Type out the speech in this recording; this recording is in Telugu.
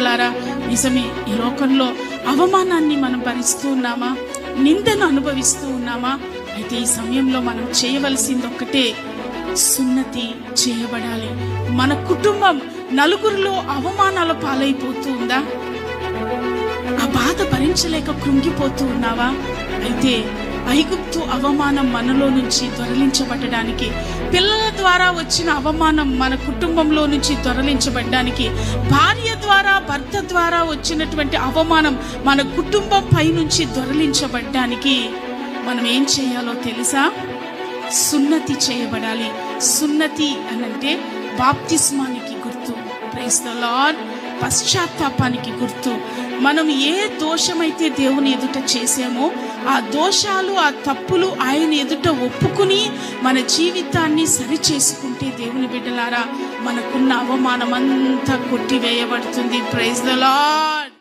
బిడ్డలారా నిజమే ఈ లోకంలో అవమానాన్ని మనం భరిస్తూ ఉన్నామా? నిందను అనుభవిస్తూ ఉన్నామా? అయితే ఈ సమయంలో మనం చేయవలసింది ఒక్కటే సున్నతి చేయబడాలి. మన కుటుంబం నలుగురిలో అవమానాల పాలైపోతూ ఉందా? ఆ బాధ భరించలేక కృంగిపోతూ ఉన్నావా? అయితే ఐగుప్తు అవమానం మనలో నుంచి దొరలించబడడానికి పిల్లల ద్వారా వచ్చిన అవమానం మన కుటుంబంలో నుంచి దొరలించబడడానికి భార్య ద్వారా భర్త ద్వారా వచ్చినటువంటి అవమానం మన కుటుంబం పై నుంచి దొరలించబడ్డానికి మనం ఏం చేయాలో తెలుసా? సున్నతి చేయబడాలి. సున్నతి అనంటే బాప్తిస్మానికి గుర్తు. ప్రైస్ ద లార్డ్ పశ్చాత్తాపానికి గుర్తు. మనం ఏ దోషమైతే దేవుని ఎదుట చేసామో ఆ దోషాలు ఆ తప్పులు ఆయన ఎదుట ఒప్పుకుని మన జీవితాన్ని సరి చేసుకుంటే దేవుని బిడ్డలారా మనకున్న అవమానం అంతా కొట్టివేయబడుతుంది. Praise the lord